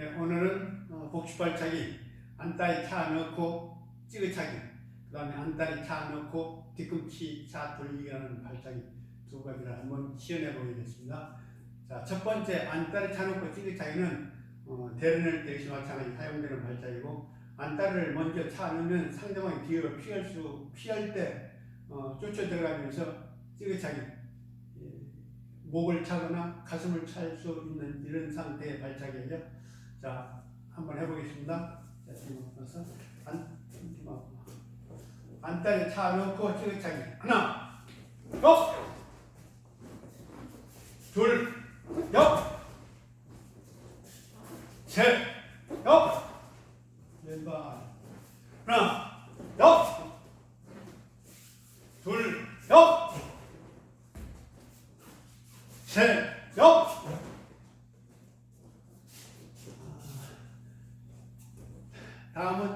네, 오늘은 어, 복식발차기 안다리 차 넣고 찌그차기 그 다음에 안다리 차 넣고 뒤꿈치 차 돌리기라는 발차기 두 가지를 한번 시연해 보겠습니다. 자, 첫 번째 안다리 차 넣고 찌그차기는 어, 대련을 때시 마찬가지 사용되는 발차기고 안다리를 먼저 차 넣으면 상대방이 뒤로 피할 수 피할 때 어, 쫓아 들어가면서 찌그차기 예, 목을 차거나 가슴을 찰 수 있는 이런 상태의 발차기예요. 자, 한번 해보겠습니다. 자, 지금 와서 안, 안다리 차 넣고 찌그차기. 하나, 업, 둘, 업, 셋, 업, 왼발. 하나, 업, 둘, 업, 셋, 업. 다음은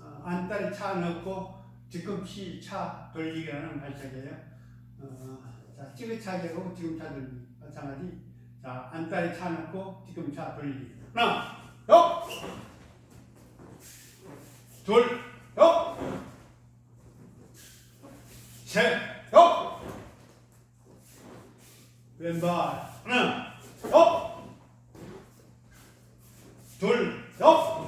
어, 안다리 차 넣고 뒤꿈치 차 돌리기라는 발차기예요. 어, 자, 찌그차기하고 뒤꿈차 돌리기 마찬가지. 자, 안다리 차 넣고 뒤꿈치 차 돌리기. 하나, 업, 둘, 업, 셋, 업, 왼발 하나, 업, 둘, 업.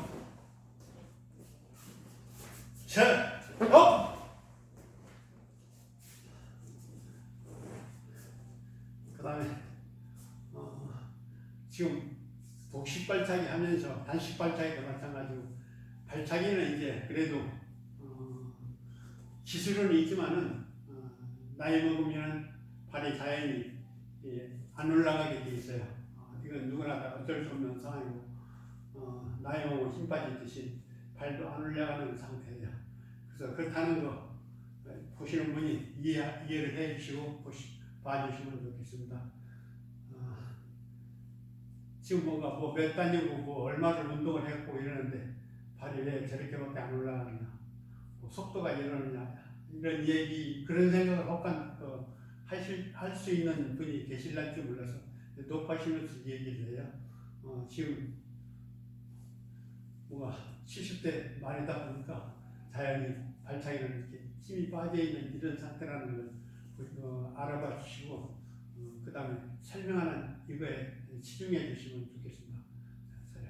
셋, 업! 그 다음에, 어, 지금 복식 발차기 하면서 단식 발차기도 마찬가지고, 발차기는 이제 그래도, 어, 기술은 있지만은, 어, 나이 먹으면 발이 자연히 예, 안 올라가게 돼 있어요. 어, 이건 누구나 다 어쩔 수 없는 상황이고, 어, 나이 먹으면 힘 빠지듯이 발도 안 올라가는 상태예요. 그래서 그렇다는 거 보시는 분이 이해, 이해를 해 주시고 보시, 봐주시면 좋겠습니다. 어, 지금 뭔가 뭐 몇 단이고 뭐 얼마를 운동을 했고 이러는데 발이 왜 저렇게밖에 안 올라가느냐 뭐 속도가 이러느냐 이런 얘기 그런 생각을 혹한 어, 하실 할 수 있는 분이 계실란지 몰라서 높아시면서 이 얘기를 해요. 어, 지금 뭔가 70대 말이다 보니까 자연의 발차기를 이렇게 힘이 빠져있는 이런 상태라는 걸 어, 알아봐 주시고 어, 그 다음에 설명하는 이거에 집중해 주시면 좋겠습니다. 자,